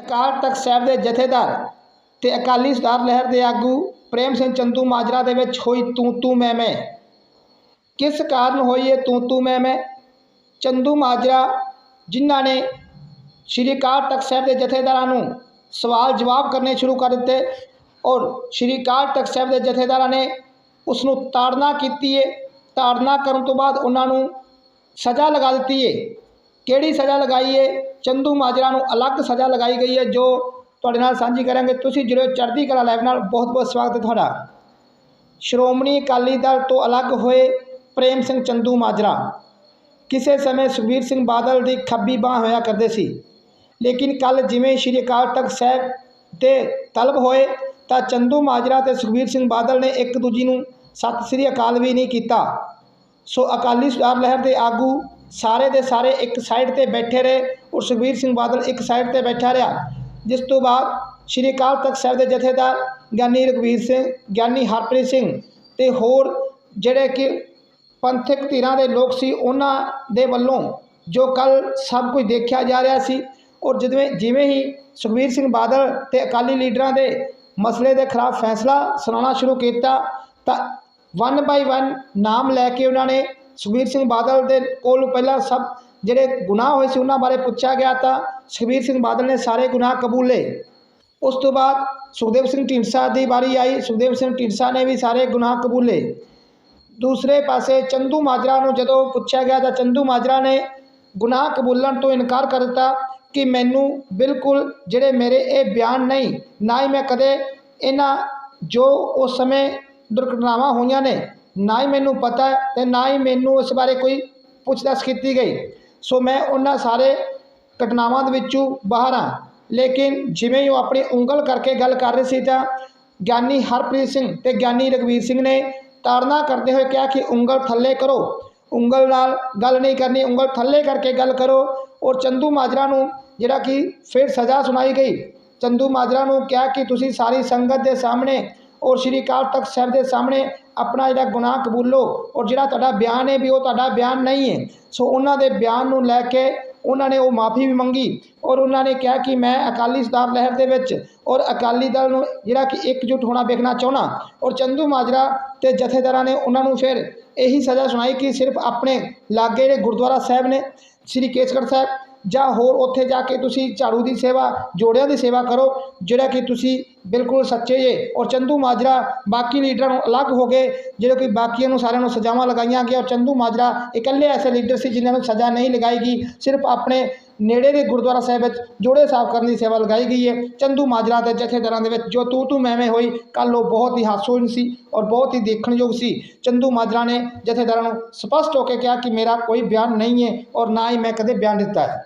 ਅਕਾਲ ਤਖਤ ਸਾਹਿਬ ਦੇ ਜਥੇਦਾਰ ਤੇ ਅਕਾਲੀ ਸੁਧਾਰ ਲਹਿਰ ਦੇ ਆਗੂ ਪ੍ਰੇਮ ਸਿੰਘ ਚੰਦੂ ਮਾਜਰਾ ਦੇ ਵਿੱਚ ਹੋਈ ਤੂੰ ਤੂੰ ਮੈਂ ਮੈਂ। ਕਿਸ ਕਾਰਨ ਹੋਈ ਇਹ ਤੂੰ ਤੂੰ ਮੈਂ ਮੈਂ? ਚੰਦੂ ਮਾਜਰਾ ਜਿਨ੍ਹਾਂ ਨੇ ਸ਼੍ਰੀ ਅਕਾਲ ਤਖਤ ਸਾਹਿਬ ਦੇ ਜਥੇਦਾਰਾਂ ਨੂੰ ਸਵਾਲ ਜਵਾਬ ਕਰਨੇ ਸ਼ੁਰੂ ਕਰ ਦਿੱਤੇ ਔਰ ਸ਼੍ਰੀ ਅਕਾਲ ਤਖਤ ਸਾਹਿਬ ਦੇ ਜਥੇਦਾਰਾਂ ਨੇ ਉਸ ਨੂੰ ਤਾੜਨਾ ਕੀਤੀ ਹੈ ਤਾੜਨਾ ਕਰਨ ਤੋਂ ਬਾਅਦ ਉਹਨਾਂ ਨੂੰ ਸਜ਼ਾ ਲਗਾ ਦਿੱਤੀ ਏ। ਕਿਹੜੀ ਸਜ਼ਾ ਲਗਾਈ ਹੈ ਚੰਦੂ ਮਾਜਰਾ ਨੂੰ ਅਲੱਗ ਸਜ਼ਾ ਲਗਾਈ ਗਈ ਹੈ ਜੋ ਤੁਹਾਡੇ ਨਾਲ ਸਾਂਝੀ ਕਰਾਂਗੇ। ਤੁਸੀਂ ਜੁੜਿਓ ਚੜ੍ਹਦੀ ਕਲਾ ਲਾਈਵ ਨਾਲ। ਬਹੁਤ ਬਹੁਤ ਸਵਾਗਤ ਹੈ ਤੁਹਾਡਾ। ਸ਼੍ਰੋਮਣੀ ਅਕਾਲੀ ਦਲ ਤੋਂ ਅਲੱਗ ਹੋਏ ਪ੍ਰੇਮ ਸਿੰਘ ਚੰਦੂ ਮਾਜਰਾ। ਕਿਸੇ ਸਮੇਂ ਸੁਖਬੀਰ ਸਿੰਘ ਬਾਦਲ ਦੀ ਖੱਬੀ ਬਾਹ ਹੋਇਆ ਕਰਦੇ ਸੀ। ਲੇਕਿਨ ਕੱਲ ਜਿਵੇਂ ਸ਼੍ਰੀ ਅਕਾਲ ਤਖਤ ਸਾਹਿਬ ਦੇ ਤਲਬ ਹੋਏ, ਤਾਂ ਚੰਦੂ ਮਾਜਰਾ ਤੇ ਸੁਖਬੀਰ ਸਿੰਘ ਬਾਦਲ ਨੇ ਇੱਕ ਦੂਜੀ ਨੂੰ ਸਤਿ ਸ੍ਰੀ ਅਕਾਲ ਵੀ ਨਹੀਂ ਕੀਤਾ। ਸੋ ਅਕਾਲੀ ਸੁਧਾਰ ਲਹਿਰ ਦੇ ਆਗੂ ਸਾਰੇ ਦੇ ਸਾਰੇ ਇੱਕ ਸਾਈਡ ਤੇ ਬੈਠੇ ਰਹੇ। ਔਰ ਸੁਖਬੀਰ ਸਿੰਘ ਬਾਦਲ ਇੱਕ ਸਾਈਡ ਤੇ ਬੈਠਾ ਰਿਹਾ। ਜਿਸ ਤੋਂ ਬਾਅਦ ਸ਼੍ਰੀ ਅਕਾਲ ਤਖਤ ਸਾਹਿਬ ਦੇ ਜਥੇਦਾਰ ਗਿਆਨੀ ਰਘਵੀਰ ਸਿੰਘ, ਗਿਆਨੀ ਹਰਪ੍ਰੀਤ ਸਿੰਘ ਤੇ ਹੋਰ ਜਿਹੜੇ ਕਿ ਪੰਥਕ ਧਿਰਾਂ ਦੇ ਲੋਕ ਸੀ, ਉਹਨਾਂ ਦੇ ਵੱਲੋਂ ਜੋ ਕੱਲ ਸਭ ਕੁਝ ਦੇਖਿਆ ਜਾ ਰਿਹਾ ਸੀ ਔਰ ਜਿਵੇਂ ਜਿਵੇਂ ਹੀ ਸੁਖਬੀਰ ਸਿੰਘ ਬਾਦਲ ਤੇ ਅਕਾਲੀ ਲੀਡਰਾਂ ਦੇ ਮਸਲੇ ਦੇ ਖਿਲਾਫ ਫੈਸਲਾ ਸੁਣਾਉਣਾ ਸ਼ੁਰੂ ਕੀਤਾ, ਤਾਂ ਵਨ ਬਾਈ ਵਨ ਨਾਮ ਲੈ ਕੇ ਉਹਨਾਂ ਨੇ ਸੁਖਬੀਰ ਸਿੰਘ ਬਾਦਲ ਦੇ ਕੋਲ ਪਹਿਲਾਂ ਸਭ ਜਿਹੜੇ ਗੁਨਾਹ ਹੋਏ ਸੀ ਉਹਨਾਂ ਬਾਰੇ ਪੁੱਛਿਆ ਗਿਆ ਤਾਂ ਸੁਖਬੀਰ ਸਿੰਘ ਬਾਦਲ ਨੇ ਸਾਰੇ ਗੁਨਾਹ ਕਬੂਲੇ। ਉਸ ਤੋਂ ਬਾਅਦ ਸੁਖਦੇਵ ਸਿੰਘ ਢੀਂਡਸਾ ਦੀ ਵਾਰੀ ਆਈ। ਸੁਖਦੇਵ ਸਿੰਘ ਢੀਂਡਸਾ ਨੇ ਵੀ ਸਾਰੇ ਗੁਨਾਹ ਕਬੂਲੇ। ਦੂਸਰੇ ਪਾਸੇ ਚੰਦੂ ਮਾਜਰਾ ਨੂੰ ਜਦੋਂ ਪੁੱਛਿਆ ਗਿਆ ਤਾਂ ਚੰਦੂ ਮਾਜਰਾ ਨੇ ਗੁਨਾਹ ਕਬੂਲਣ ਤੋਂ ਇਨਕਾਰ ਕਰ ਦਿੱਤਾ ਕਿ ਮੈਨੂੰ ਬਿਲਕੁਲ ਜਿਹੜੇ ਮੇਰੇ ਇਹ ਬਿਆਨ ਨਹੀਂ, ਨਾ ਹੀ ਮੈਂ ਕਦੇ ਇਹਨਾਂ ਜੋ ਉਸ ਸਮੇਂ ਦੁਰਘਟਨਾਵਾਂ ਹੋਈਆਂ ਨੇ ਨਾ ਹੀ ਮੈਨੂੰ ਪਤਾ ਹੈ ਤੇ ਨਾ ਹੀ ਮੈਨੂੰ ਉਸ ਬਾਰੇ ਕੋਈ ਪੁੱਛਤਾਛ ਕੀਤੀ ਗਈ। ਸੋ ਮੈਂ ਉਹਨਾਂ ਸਾਰੇ ਘਟਨਾਵਾਂ ਦੇ ਵਿੱਚੋਂ ਬਾਹਰ ਹਾਂ। ਲੇਕਿਨ ਜਿਵੇਂ ਹੀ ਉਹ ਆਪਣੀ ਉਂਗਲ ਕਰਕੇ ਗੱਲ ਕਰ ਰਹੇ ਸੀ ਤਾਂ ਗਿਆਨੀ ਹਰਪ੍ਰੀਤ ਸਿੰਘ ਤੇ ਗਿਆਨੀ ਰਘਵੀਰ ਸਿੰਘ ਨੇ ਤਾੜਨਾ ਕਰਦੇ ਹੋਏ ਕਿਹਾ ਕਿ ਉਂਗਲ ਥੱਲੇ ਕਰੋ। ਉਂਗਲ ਨਾਲ ਗੱਲ ਨਹੀਂ ਕਰਨੀ, ਉਂਗਲ ਥੱਲੇ ਕਰਕੇ ਗੱਲ ਕਰੋ ਔਰ ਚੰਦੂ ਮਾਜਰਾ ਨੂੰ ਜਿਹੜਾ ਕਿ ਫਿਰ ਸਜ਼ਾ ਸੁਣਾਈ ਗਈ। ਚੰਦੂ ਮਾਜਰਾ ਨੂੰ ਕਿਹਾ ਕਿ ਤੁਸੀਂ ਸਾਰੀ ਸੰਗਤ ਦੇ ਸਾਹਮਣੇ ਔਰ ਸ਼੍ਰੀ ਅਕਾਲ ਤਖਤ ਸਾਹਿਬ ਦੇ ਸਾਹਮਣੇ ਆਪਣਾ ਜਿਹੜਾ ਗੁਨਾਹ ਕਬੂਲੋ ਔਰ ਜਿਹੜਾ ਤੁਹਾਡਾ ਬਿਆਨ ਹੈ ਵੀ ਉਹ ਤੁਹਾਡਾ ਬਿਆਨ ਨਹੀਂ ਹੈ। ਸੋ ਉਹਨਾਂ ਦੇ ਬਿਆਨ ਨੂੰ ਲੈ ਕੇ ਉਹਨਾਂ ਨੇ ਉਹ ਮਾਫੀ ਵੀ ਮੰਗੀ ਔਰ ਉਹਨਾਂ ਨੇ ਕਿਹਾ ਕਿ ਮੈਂ ਅਕਾਲੀ ਸੁਧਾਰ ਲਹਿਰ ਦੇ ਵਿੱਚ ਔਰ ਅਕਾਲੀ ਦਲ ਨੂੰ ਜਿਹੜਾ ਕਿ ਇਕਜੁੱਟ ਹੋਣਾ ਵੇਖਣਾ ਚਾਹਣਾ ਔਰ ਚੰਦੂ ਮਾਜਰਾ ਤੇ ਜਥੇਦਾਰਾਂ ਨੇ ਉਹਨਾਂ ਨੂੰ ਫਿਰ ਇਹੀ ਸਜ਼ਾ ਸੁਣਾਈ ਕਿ ਸਿਰਫ ਆਪਣੇ ਲਾਗੇ ਜਿਹੜੇ ਗੁਰਦੁਆਰਾ ਸਾਹਿਬ ਨੇ, ਸ੍ਰੀ ਕੇਸਗੜ੍ਹ ਸਾਹਿਬ ਜਾਂ ਹੋਰ ਉੱਥੇ ਜਾ ਕੇ ਤੁਸੀਂ ਝਾੜੂ ਦੀ ਸੇਵਾ, ਜੋੜਿਆਂ ਦੀ ਸੇਵਾ ਕਰੋ, ਜਿਹੜਾ ਕਿ ਤੁਸੀਂ ਬਿਲਕੁਲ ਸੱਚੇ ਜੇ ਔਰ ਚੰਦੂ ਮਾਜਰਾ ਬਾਕੀ ਲੀਡਰਾਂ ਨੂੰ ਅਲੱਗ ਹੋ ਗਏ ਜਿਹੜੇ ਕਿ ਬਾਕੀਆਂ ਨੂੰ ਸਾਰਿਆਂ ਨੂੰ ਸਜ਼ਾਵਾਂ ਲਗਾਈਆਂ ਗਈਆਂ, ਔਰ ਚੰਦੂ ਮਾਜਰਾ ਇਕੱਲੇ ਐਸੇ ਲੀਡਰ ਸੀ ਜਿਨ੍ਹਾਂ ਨੂੰ ਸਜ਼ਾ ਨਹੀਂ ਲਗਾਈ ਗਈ, ਸਿਰਫ ਆਪਣੇ ਨੇੜੇ ਦੇ ਗੁਰਦੁਆਰਾ ਸਾਹਿਬ ਵਿੱਚ ਜੋੜੇ ਸਾਫ਼ ਕਰਨ ਦੀ ਸੇਵਾ ਲਗਾਈ ਗਈ ਹੈ। ਚੰਦੂ ਮਾਜਰਾ ਤੇ ਜਥੇਦਾਰਾਂ ਦੇ ਵਿੱਚ ਜੋ ਤੂ ਤੂ ਮੈਂ ਮੈਂ ਹੋਈ ਕੱਲ ਉਹ ਬਹੁਤ ਹੀ ਹਾਸੋਹੀਣ ਸੀ ਔਰ ਬਹੁਤ ਹੀ ਦੇਖਣਯੋਗ ਸੀ। ਚੰਦੂ ਮਾਜਰਾ ਨੇ ਜਥੇਦਾਰਾਂ ਨੂੰ ਸਪਸ਼ਟ ਹੋ ਕੇ ਕਿਹਾ ਕਿ ਮੇਰਾ ਕੋਈ ਬਿਆਨ ਨਹੀਂ ਹੈ ਔਰ ਨਾ ਹੀ ਮੈਂ ਕਦੇ ਬਿਆਨ ਦਿੱਤਾ ਹੈ।